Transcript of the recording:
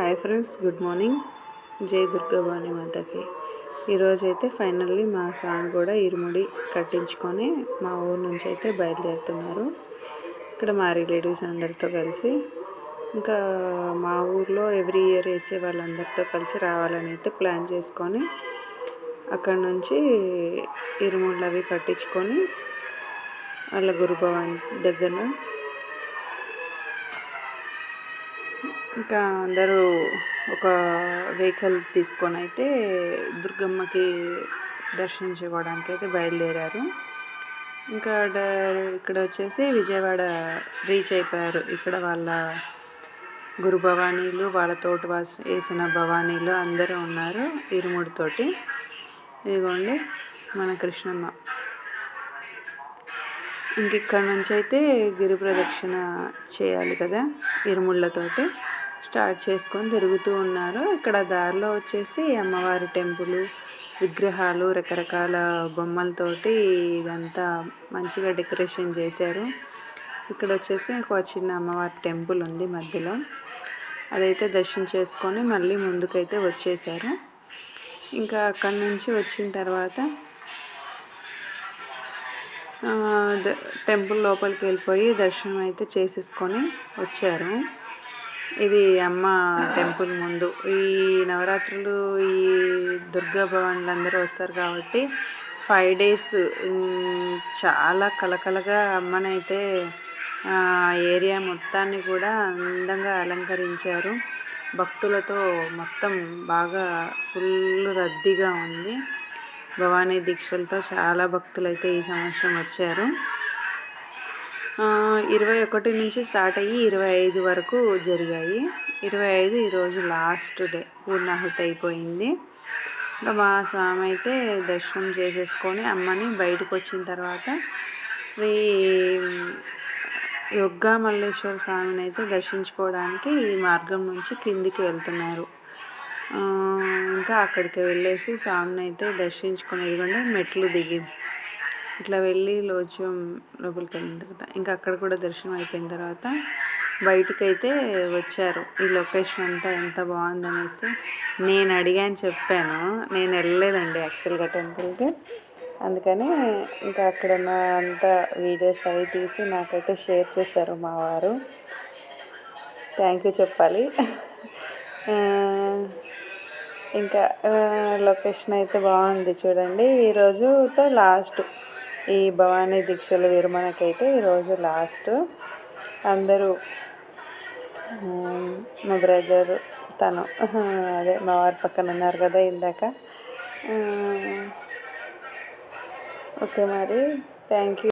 Hi friends good morning. జై దుర్గాభవాని మాతకి. ఈరోజు అయితే ఫైనల్లీ మా స్వామి కూడా ఇరుముడి కట్టించుకొని మా ఊరు నుంచి అయితే బయలుదేరుతున్నారు. ఇక్కడ మా రిలేటివ్స్ అందరితో కలిసి ఇంకా మా ఊర్లో ఎవ్రీ ఇయర్ వేసే వాళ్ళందరితో కలిసి రావాలని అయితే ప్లాన్ చేసుకొని అక్కడ నుంచి ఇరుముళ్ళు అవి కట్టించుకొని వాళ్ళ గురుభవాని దగ్గర ఇంకా అందరూ ఒక వెహికల్ తీసుకొని అయితే దుర్గమ్మకి దర్శించుకోవడానికి అయితే బయలుదేరారు. ఇంకా ఇక్కడ వచ్చేసి విజయవాడ రీచ్ అయిపోయారు. ఇక్కడ వాళ్ళ గురు భవానీలు వాళ్ళ తోటి వాసి వేసిన భవానీలు అందరూ ఉన్నారు ఇరుముడితోటి ఇదిగోండి మన కృష్ణమ్మ. ఇంక ఇక్కడ నుంచి అయితే గిరి ప్రదక్షిణ చేయాలి కదా ఇరుముళ్ళతోటి. స్టార్ట్ చేసుకొని తిరుగుతూ ఉన్నారు. ఇక్కడ దారిలో వచ్చేసి అమ్మవారి టెంపుల్ విగ్రహాలు రకరకాల బొమ్మలతోటి ఇదంతా మంచిగా డెకరేషన్ చేశారు. ఇక్కడ వచ్చేసి ఒక చిన్న అమ్మవారి టెంపుల్ ఉంది మధ్యలో. అదైతే దర్శనం చేసుకొని మళ్ళీ ముందుకైతే వచ్చేసారు. ఇంకా అక్కడి నుంచి వచ్చిన తర్వాత టెంపుల్ లోపలికి వెళ్ళిపోయి దర్శనం అయితే చేసేసుకొని వచ్చారు. ఇది అమ్మ టెంపుల్ ముందు. ఈ నవరాత్రులు ఈ దుర్గా భవన్లు అందరూ వస్తారు కాబట్టి ఫైవ్ డేస్ చాలా కలకలగా అమ్మనైతే ఏరియా మొత్తాన్ని కూడా అందంగా అలంకరించారు. భక్తులతో మొత్తం బాగా ఫుల్ రద్దీగా ఉంది. భవానీ దీక్షలతో చాలా భక్తులు అయితే ఈ సంవత్సరం వచ్చారు. ఇరవై ఒకటి నుంచి స్టార్ట్ అయ్యి ఇరవై ఐదు వరకు జరిగాయి. ఇరవై ఐదు ఈరోజు లాస్ట్ డే పూర్ణాహుతి అయిపోయింది ఇంకా మా స్వామి అయితే దర్శనం చేసేసుకొని అమ్మని బయటకు వచ్చిన తర్వాత శ్రీ యుగ్గా మల్లేశ్వర స్వామిని అయితే దర్శించుకోవడానికి ఈ మార్గం నుంచి కిందికి వెళ్తున్నారు. ఇంకా అక్కడికి వెళ్ళేసి స్వామిని అయితే దర్శించుకుని ఇదిగోండి మెట్లు దిగి. ఇట్లా వెళ్ళి లోచం లోపలికి వెళ్ళిన తర్వాత ఇంకా అక్కడ కూడా దర్శనం అయిపోయిన తర్వాత బయటికి అయితే వచ్చారు. ఈ లొకేషన్ అంతా ఎంత బాగుందనేసి నేను అడిగాను చెప్పాను. నేను వెళ్ళలేదండి యాక్చువల్గా టెంపుల్కి. అందుకని ఇంకా అక్కడ అంత వీడియోస్ అవి తీసి నాకైతే షేర్ చేశారు మా వారు. థ్యాంక్ యూ చెప్పాలి. ఇంకా లొకేషన్ అయితే బాగుంది చూడండి. ఈరోజుతో లాస్ట్. ఈ భవానీ దీక్షల విరమణకైతే ఈరోజు లాస్ట్. అందరూ మా బ్రదర్ తను అదే మా వారి పక్కన ఉన్నారు కదా ఇందాక. ఓకే మరి. Thank you.